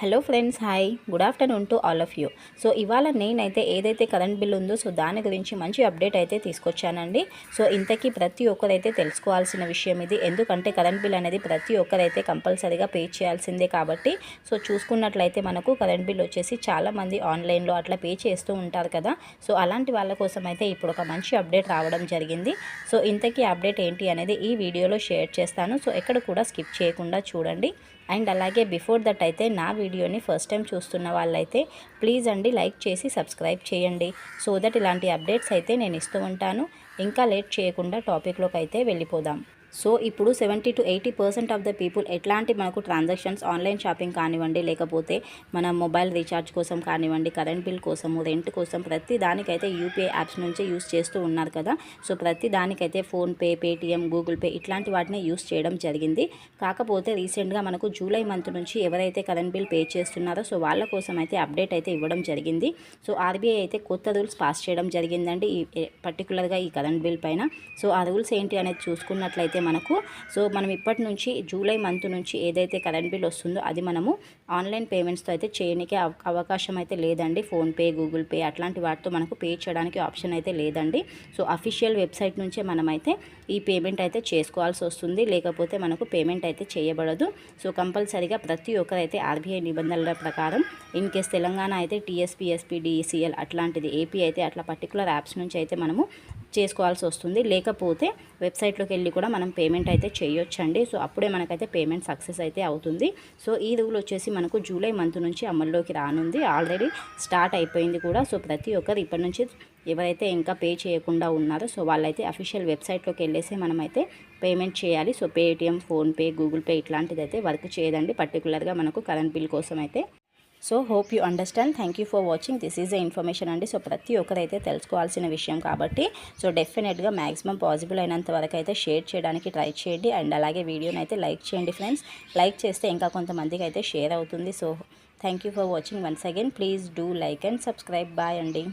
Hello friends hi good afternoon to all of you so ఇవాళ నేనైతే ఏదైతే current bill ఉందో సో దాని గురించి మంచి అప్డేట్ అయితే తీసుకొచ్చానండి. సో ఇంతకీ ప్రతి ఒక్కరైతే తెలుసుకోవాల్సిన విషయం ఇది. ఎందుకంటే కరెంట్ బిల్ అనేది ప్రతి ఒక్కరైతే కంపల్సరీగా పే చేయాల్సిందే కాబట్టి సో చూసుకున్నట్లయితే మనకు కరెంట్ బిల్ వచ్చేసి చాలామంది ఆన్లైన్లో అట్లా పే చేస్తూ ఉంటారు కదా. సో అలాంటి వాళ్ళ కోసం అయితే ఇప్పుడు ఒక మంచి అప్డేట్ రావడం జరిగింది. సో ఇంతకీ అప్డేట్ ఏంటి అనేది ఈ వీడియోలో షేర్ చేస్తాను. సో ఎక్కడ కూడా స్కిప్ చేయకుండా చూడండి. అండ్ అలాగే బిఫోర్ దట్ అయితే నా వీడియోని ఫస్ట్ టైం చూస్తున్న వాళ్ళైతే ప్లీజ్ అండి లైక్ చేసి సబ్స్క్రైబ్ చేయండి. సో దట్ ఇలాంటి అప్డేట్స్ అయితే నేను ఇస్తూ ఉంటాను. ఇంకా లేట్ చేయకుండా టాపిక్లోకి అయితే వెళ్ళిపోదాం. సో ఇప్పుడు seventy to eighty percent of the people ఎట్లాంటి మనకు ట్రాన్సాక్షన్స్ ఆన్లైన్ షాపింగ్ కానివ్వండి లేకపోతే మన మొబైల్ రీఛార్జ్ కోసం కానివ్వండి కరెంట్ బిల్ కోసము రెంట్ కోసం ప్రతి దానికైతే యూపీఐ యాప్స్ నుంచే యూస్ చేస్తూ ఉన్నారు కదా. సో ప్రతి దానికైతే ఫోన్పే పేటీఎం గూగుల్ పే ఇట్లాంటి వాటిని యూస్ చేయడం జరిగింది. కాకపోతే రీసెంట్గా మనకు జూలై మంత్ నుంచి ఎవరైతే కరెంట్ బిల్ పే చేస్తున్నారో సో వాళ్ళ కోసం అయితే అప్డేట్ అయితే ఇవ్వడం జరిగింది. సో ఆర్బీఐ అయితే కొత్త రూల్స్ పాస్ చేయడం జరిగిందండి ఈ పర్టికులర్గా ఈ కరెంట్ బిల్ పైన. సో ఆ రూల్స్ ఏంటి అనేది చూసుకున్నట్లయితే మనకు. సో మనం ఇప్పటి నుంచి జూలై మంత్ నుంచి ఏదైతే కరెంట్ బిల్ వస్తుందో అది మనము ఆన్లైన్ పేమెంట్స్తో అయితే చేయడానికి అవకాశం అయితే లేదండి. ఫోన్పే గూగుల్ పే అట్లాంటి వాటితో మనకు పే చేయడానికి ఆప్షన్ అయితే లేదండి. సో అఫీషియల్ వెబ్సైట్ నుంచే మనమైతే ఈ పేమెంట్ అయితే చేసుకోవాల్సి వస్తుంది. లేకపోతే మనకు పేమెంట్ అయితే చేయబడదు. సో కంపల్సరీగా ప్రతి ఒక్కరైతే ఆర్బీఐ నిబంధనల ప్రకారం ఇన్ కేస్ తెలంగాణ అయితే టీఎస్పీఎస్పీ డిఈసీఎల్ అట్లాంటిది ఏపీ అయితే అట్లా పర్టికులర్ యాప్స్ నుంచి అయితే మనము చేసుకోవాల్సి వస్తుంది. లేకపోతే వెబ్సైట్లోకి వెళ్ళి కూడా మనం పేమెంట్ అయితే చేయొచ్చండి. సో అప్పుడే మనకైతే పేమెంట్ సక్సెస్ అయితే అవుతుంది. సో ఈ రూల్ వచ్చేసి మనకు జూలై మంత్ నుంచి అమల్లోకి రానుంది. ఆల్రెడీ స్టార్ట్ అయిపోయింది కూడా. సో ప్రతి ఒక్కరు ఇప్పటి నుంచి ఎవరైతే ఇంకా పే చేయకుండా ఉన్నారో సో వాళ్ళైతే అఫీషియల్ వెబ్సైట్లోకి వెళ్ళేసి మనమైతే పేమెంట్ చేయాలి. So Paytm PhonePe Google Pay ఇట్లాంటిది అయితే వర్క్ చేయదండి. పర్టికులర్గా మనకు కరెంట్ బిల్ కోసం అయితే so hope you understand. Thank you for watching. This is a information అండి. సో ప్రతి ఒక్కరైతే తెలుసుకోవాల్సిన విషయం కాబట్టి సో డెఫినెట్గా మ్యాక్సిమం పాసిబుల్ అయినంత వరకు అయితే షేర్ చేయడానికి ట్రై చేయండి. అండ్ అలాగే వీడియోని అయితే లైక్ చేయండి ఫ్రెండ్స్. లైక్ చేస్తే ఇంకా కొంతమందికి అయితే షేర్ అవుతుంది. So thank you for watching. Once again please do like and subscribe. Bye అండి.